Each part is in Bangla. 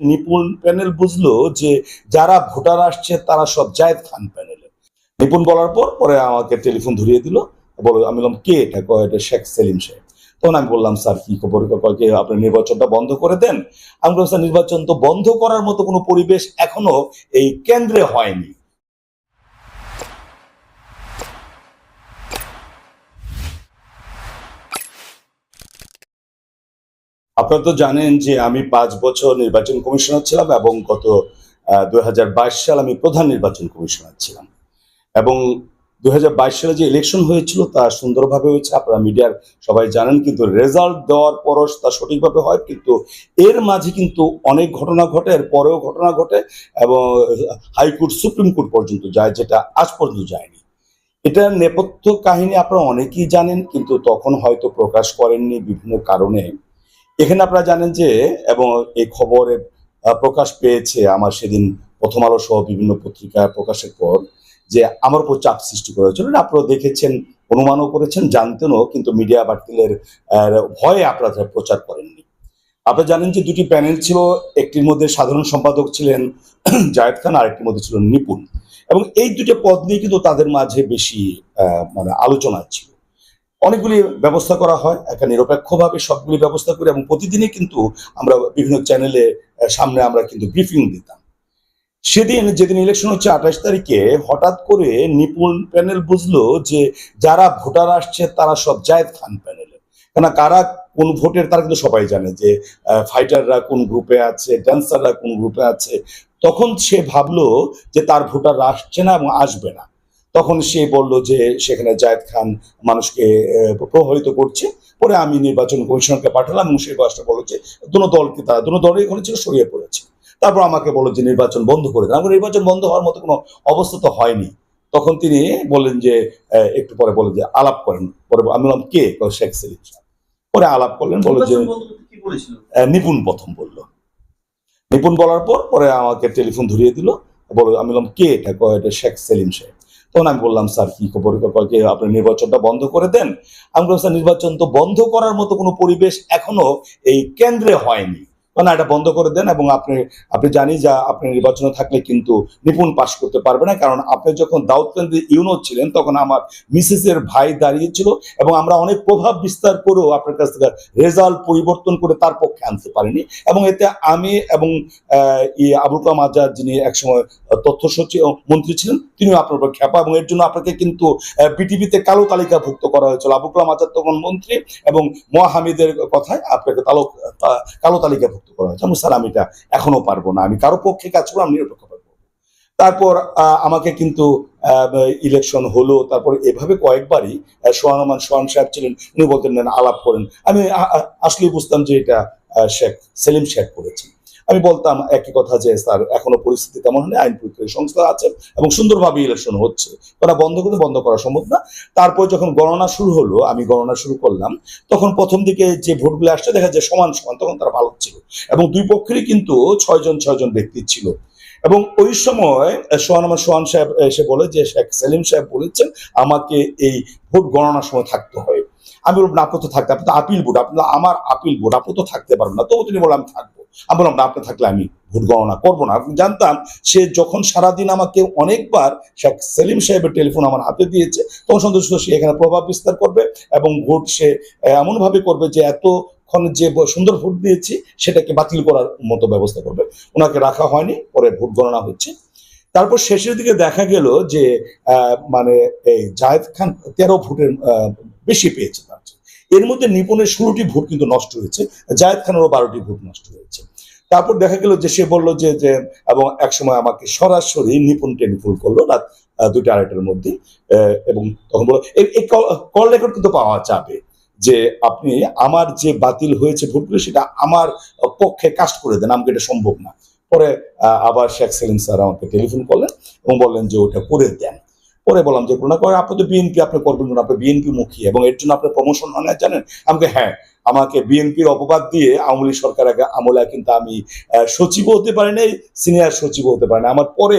নিপুণ প্যানেল বুঝলো যে যারা ভোটার আসছে তারা সব জায়দ খান প্যানেলে। নিপুণ বলার পর পরে আমাকে টেলিফোন ধরিয়ে দিল, বলো, আমি বললাম, কে এটা? কয় এটা? শেখ সেলিম সাহেব। তখন আমি বললাম, স্যার, কি খবর? কয় কি আপনি নির্বাচনটা বন্ধ করে দেন? আমি বললাম, স্যার, নির্বাচন তো বন্ধ করার মতো কোনো পরিবেশ এখনও এই কেন্দ্রে হয়নি। আপনারা তো জানেন যে আমি পাঁচ বছর নির্বাচন কমিশনার ছিলাম এবং গত দুই হাজার বাইশ সাল আমি প্রধান নির্বাচন কমিশনার ছিলাম। এবং দু হাজার বাইশ সালে যে ইলেকশন হয়েছিল তা সুন্দরভাবে হয়েছে, আপনারা মিডিয়ার সবাই জানেন, কিন্তু রেজাল্ট দেওয়ার পরও তা সঠিকভাবে হয়, কিন্তু এর মাঝে কিন্তু অনেক ঘটনা ঘটে, এর পরেও ঘটনা ঘটে, এবং হাইকোর্ট, সুপ্রিম কোর্ট পর্যন্ত যায়, যেটা আজ পর্যন্ত যায়নি। এটার নেপথ্য কাহিনী আপনারা অনেকেই জানেন, কিন্তু তখন হয়তো প্রকাশ করেননি বিভিন্ন কারণে। এখানে আপনারা জানেন যে এবং এই খবরে আহ, প্রকাশ পেয়েছে আমার সেদিন প্রথম আলো সহ বিভিন্ন পত্রিকায় প্রকাশের পর যে আমার উপর চাপ সৃষ্টি করা হয়েছিল। আপনারা দেখেছেন অনুমানও করেছেন জানতেনও কিন্তু মিডিয়া বাতিলের ভয়ে আপনারা প্রচার করেননি। আপনারা জানেন যে দুটি প্যানেল ছিল একটির মধ্যে সাধারণ সম্পাদক ছিলেন জায়েদ খান আর একটির মধ্যে ছিল নিপুণ। এবং এই দুটো পদ নিয়ে কিন্তু তাদের মাঝে বেশি মানে আলোচনা ছিল। অনেকগুলি ব্যবস্থা করা হয় একটা নিরপেক্ষভাবে সবগুলি ব্যবস্থা করি এবং প্রতিদিনই কিন্তু আমরা বিভিন্ন চ্যানেলে সামনে আমরা কিন্তু ব্রিফিং দিতাম। সেদিন, যেদিন ইলেকশন হচ্ছে আঠাশ তারিখে, হঠাৎ করে নিপুণ প্যানেল বুঝলো যে যারা ভোটার আসছে তারা সব জায়েদ খান প্যানেলে কেন কারা কোন ভোটের তারা কিন্তু সবাই জানে যে ফাইটাররা কোন গ্রুপে আছে ড্যান্সাররা কোন গ্রুপে আছে। তখন সে ভাবলো যে তার ভোটার আসছে না এবং আসবে না। তখন সে বলল যে সেখানে জায়েদ খান মানুষকে প্রভাবিত করছে। পরে আমি নির্বাচন কমিশনকে পাঠালাম এবং সেই কাজটা বলল যে দুনো দলকে তারা দুনো দলই ছিল সরিয়ে পড়েছে। তারপর আমাকে বলল যে নির্বাচন বন্ধ করে দেন। আমার নির্বাচন বন্ধ হওয়ার মতো কোনো অবস্থা তো হয়নি। তখন তিনি বললেন যে একটু পরে বলে যে আলাপ করেন। পরে আমি বললাম কে? শেখ সেলিম। পরে আলাপ করলেন বলল যে নিপুণ প্রথম বলল। নিপুণ বলার পর পরে আমাকে টেলিফোন ধরিয়ে দিল। বলো আমি বললাম কে এটা? কয় এটা শেখ সেলিম সাহেব। তখন আমি বললাম, স্যার, কি খবর? আপনি নির্বাচনটা বন্ধ করে দেন? আমি বললাম, স্যার, নির্বাচন তো বন্ধ করার মতো কোনো পরিবেশ এখনও এই কেন্দ্রে হয়নি। না, এটা বন্ধ করে দেন এবং আপনি আপনি জানি যা আপনি নির্বাচনে থাকলে কিন্তু নিপুণ পাশ করতে পারবে না, কারণ আপনি যখন দাউদকান্দি ইউনো ছিলেন তখন আমার মিসেসের ভাই দাঁড়িয়েছিল এবং আমরা অনেক প্রভাব বিস্তার করেও আপনার কাছ থেকে রেজাল্ট পরিবর্তন করে তার পক্ষে আনতে পারিনি এবং এতে আমি এবং আবুল কালাম আজাদ যিনি একসময় তথ্য সচিব মন্ত্রী ছিলেন, তিনিও আপনার উপর খ্যাপা এবং এর জন্য আপনাকে কিন্তু বিটিভিতে কালো তালিকাভুক্ত করা হয়েছিল। আবুল কালাম আজাদ তখন মন্ত্রী এবং মোয়া হামিদের কথায় আপনাকে তা- কালো তালিকাভুক্ত করা হয়েছে আমি স্যার আমি এটা এখনও পারব না। আমি কারও পক্ষে কাজ করব আমি নিরপেক্ষ পারব। তারপর আমাকে কিন্তু ইলেকশন হলো তারপর এভাবে কয়েকবারই আহ, সোহান সাহেব ছিলেন উনি বলতেন আলাপ করেন। আমি আসলেই বুঝতাম যে এটা শেখ সেলিম শেখ করেছেন আমি বলতাম একই কথা যে, স্যার, এখনও পরিস্থিতি তেমন হলে আইন প্রক্রিয়া সংস্থা আছে এবং সুন্দরভাবে ইলেকশন হচ্ছে। ওরা বন্ধ করে বন্ধ করা সম্ভব না। তারপর যখন গণনা শুরু হলো, আমি গণনা শুরু করলাম, তখন প্রথম দিকে যে ভোটগুলো আসছে, দেখা যায় সমান সমান, তখন তারা ভালো ছিল এবং দুই পক্ষেরই কিন্তু ছয়জন ছয়জন ব্যক্তি ছিল। এবং ওই সময় সোহান আমার, সোহান সাহেব এসে বলে যে, শেখ সেলিম সাহেব বলেছেন আমাকে এই ভোট গণনার সময় থাকতে হয়। আমি বললাম, না, আপনি তো থাকতে, আপনি তো আপিল ভোট আপনি আমার আপিল ভোট আপনি তো থাকতে পারবেন না। তবু তিনি বললাম থাকব। আমি বললাম আপনি থাকলে আমি ভোট গণনা করব না। আমি জানতাম, সে যখন সারাদিন আমাকে অনেকবার শেখ সেলিম সাহেবের টেলিফোন আমার হাতে দিয়েছে, তখন সন্তুষ্ট সে এখানে প্রভাব বিস্তার করবে এবং ভোট সে এমনভাবে করবে যে এত এতক্ষণ যে সুন্দর ভোট দিয়েছি, সেটাকে বাতিল করার মতো ব্যবস্থা করবে। ওনাকে রাখা হয়নি, পরে ভোট গণনা হচ্ছে। তারপর শেষের দিকে দেখা গেল যে মানে এই জায়েদ খান তেরো ভোটের বেশি পেয়েছে তার। এর মধ্যে নিপুণের ষোলোটি ভোট কিন্তু নষ্ট হয়েছে, জায়েদ খানেরও বারোটি ভোট নষ্ট হয়েছে। তারপর দেখা গেল যে সে বলল যে যে, এবং একসময় আমাকে সরাসরি নিপুণ টেলিফোন করল রাত দুইটা আড়াইটার মধ্যে এবং তখন বলল এই- কল রেকর্ড কিন্তু পাওয়া যাবে যে আপনি আমার যে বাতিল হয়েছে ভোটগুলো সেটা আমার পক্ষে কাস্ট করে দেন, আমাকে এটা সম্ভব না। পরে আবার শেখ সেলিম স্যার আমাকে টেলিফোন করলেন এবং বললেন যে ওটা করে দেন। পরে বললাম যে না আপনি তো বিএনপি আপনি করবেন না আপনি বিএনপি মুখী এবং এর জন্য আপনার প্রমোশন হয় না জানেন? আমাকে হ্যাঁ আমাকে বিএনপির অপবাদ দিয়ে আওয়ামী লীগ সরকার আগে আমলে কিন্তু আমি আহ, সচিবও হতে পারি নাই সিনিয়র সচিব হতে পারি না আমার পরে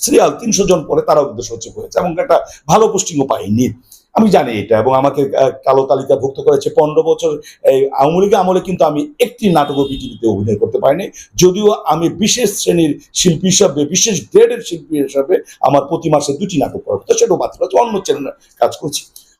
সিরিয়াল তিনশো জন পরে তারাও কিন্তু সচিব হয়েছে এবং একটা ভালো পোস্টিংও পাইনি। আমি জানি এটা এবং আমাকে কালো তালিকাভুক্ত করেছে পনেরো বছর। এই আওয়ামী লীগ আমলে কিন্তু আমি একটি নাটক ও পৃথিবীতে অভিনয় করতে পারিনি। যদিও আমি বিশেষ শ্রেণির শিল্পী হিসাবে, বিশেষ গ্রেডের শিল্পী হিসাবে আমার প্রতি মাসে দুটি নাটক করা হতো সেটাও হচ্ছে অন্য চ্যানেলে কাজ করছি।